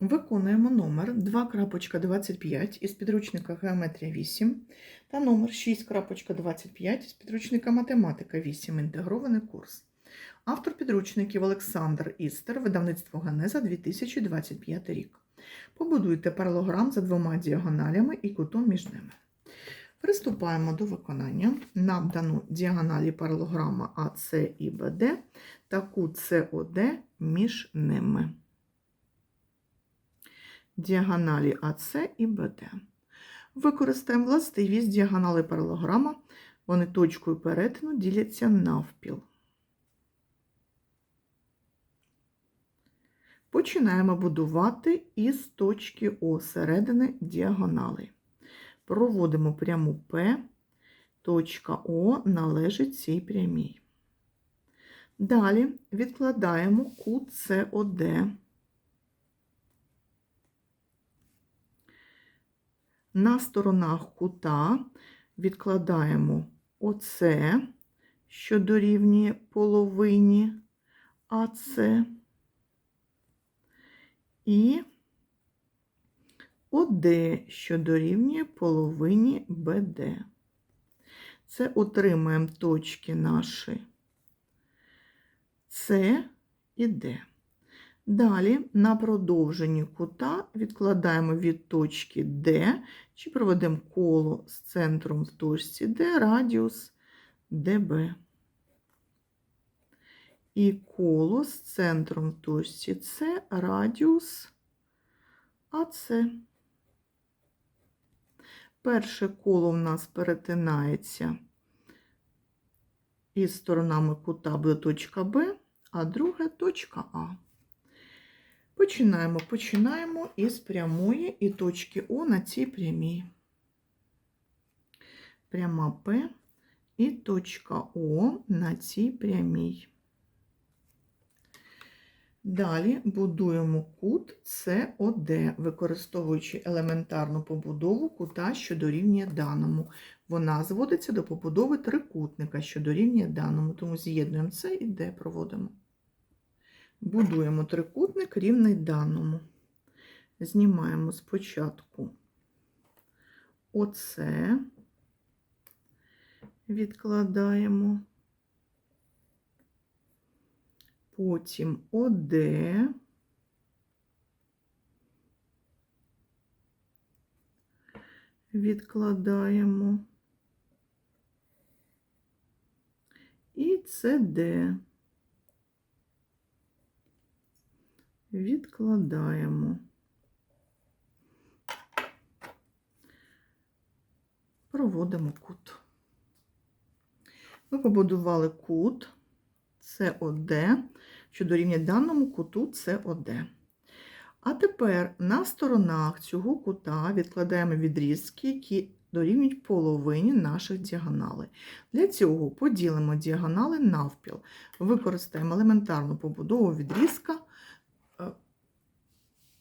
Виконуємо номер 2.25 із підручника Геометрія 8 та номер 6.25 із підручника Математика 8. Інтегрований курс. Автор підручників Олександр Істер, видавництво Генеза 2025 рік. Побудуйте паралограм за двома діагоналями і кутом між ними. Приступаємо до виконання. Нам дано діагоналі паралограма АС і БД та кут СОД між ними діагоналі АС і БД. Використаємо властивість діагонали паралограма. Вони точкою перетину діляться навпіл. Починаємо будувати із точки О середини діагонали. Проводимо пряму П. Точка О належить цій прямій. Далі відкладаємо кут На сторонах кута відкладаємо оце, що дорівнює половині АС, і ОД, що дорівнює половині БД. Це отримаємо точки наші С і Д. Далі на продовженні кута відкладаємо від точки D, чи проведемо коло з центром в точці D, радіус DB. І коло з центром в точці С, радіус АС. Перше коло в нас перетинається із сторонами кута буде точка Б, а друге точка А. Починаємо, починаємо із прямої і точки О на цій прямій. Пряма П і точка О на цій прямій. Далі будуємо кут СОД, використовуючи елементарну побудову кута, що дорівнює даному. Вона зводиться до побудови трикутника, що дорівнює даному, тому з'єднуємо С і Д проводимо. Будуємо трикутник рівний даному. Знімаємо спочатку оце, відкладаємо, потім ОД, відкладаємо і СД. Відкладаємо. Проводимо кут. Ми побудували кут СОД, що дорівнює даному куту СОД. А тепер на сторонах цього кута відкладаємо відрізки, які дорівнюють половині наших діагоналей. Для цього поділимо діагонали навпіл. Використаємо елементарну побудову відрізка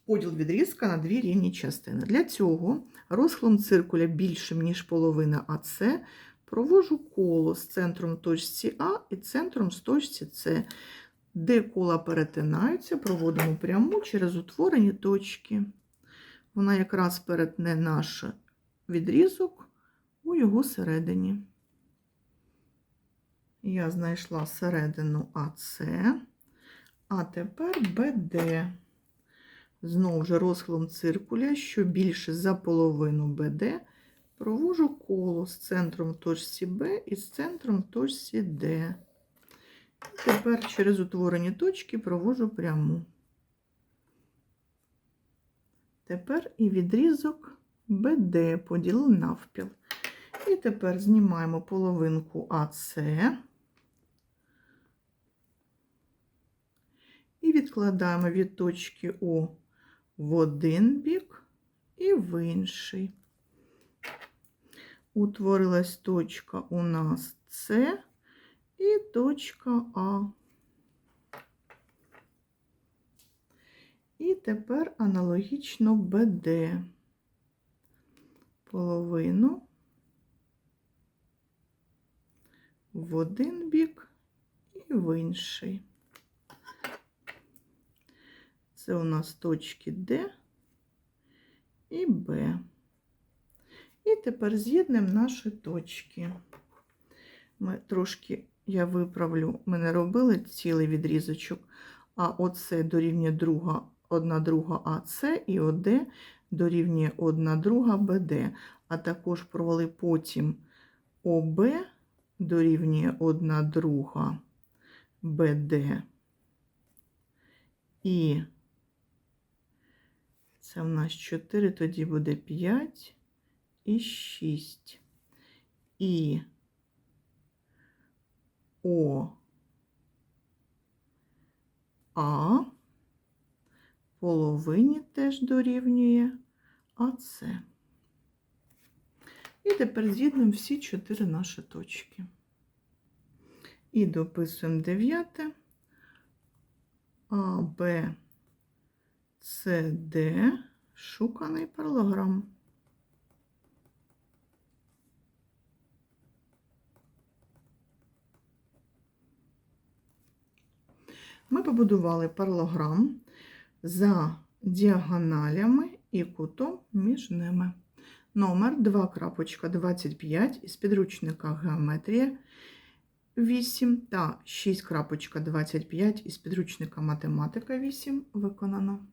поділ відрізка на дві рівні частини. Для цього розхилом циркуля більшим, ніж половина АС, провожу коло з центром точці А і центром з точці С. Де кола перетинаються, проводимо пряму через утворені точки. Вона якраз перетне наш відрізок у його середині. Я знайшла середину АС, а тепер БД. Знову ж розхилом циркуля, що більше за половину БД, провожу коло з центром в точці Б і з центром в точці Д. Тепер через утворені точки провожу пряму. Тепер і відрізок БД поділив навпіл. І тепер знімаємо половинку АС і відкладаємо від точки О в один бік і в інший. Утворилась точка у нас С і точка А. І тепер аналогічно БД. Половину в один бік і в інший. Це у нас точки Д і Б. І тепер з'єднуємо наші точки. Ми трошки, я виправлю, ми не робили цілий відрізочок, а оце дорівнює друга, одна друга АС і ОД дорівнює одна друга БД. А також провели потім ОБ дорівнює одна друга БД. І це в нас 4, тоді буде 5 і 6. І О А половині теж дорівнює АС. І тепер з'єднуємо всі чотири наші точки. І дописуємо дев'яте. А, Б, С, Д, шуканий паралограм. Ми побудували паралограм за діагоналями і кутом між ними. Номер 2.25 із підручника Геометрія 8 та 6.25 із підручника Математика 8 виконано.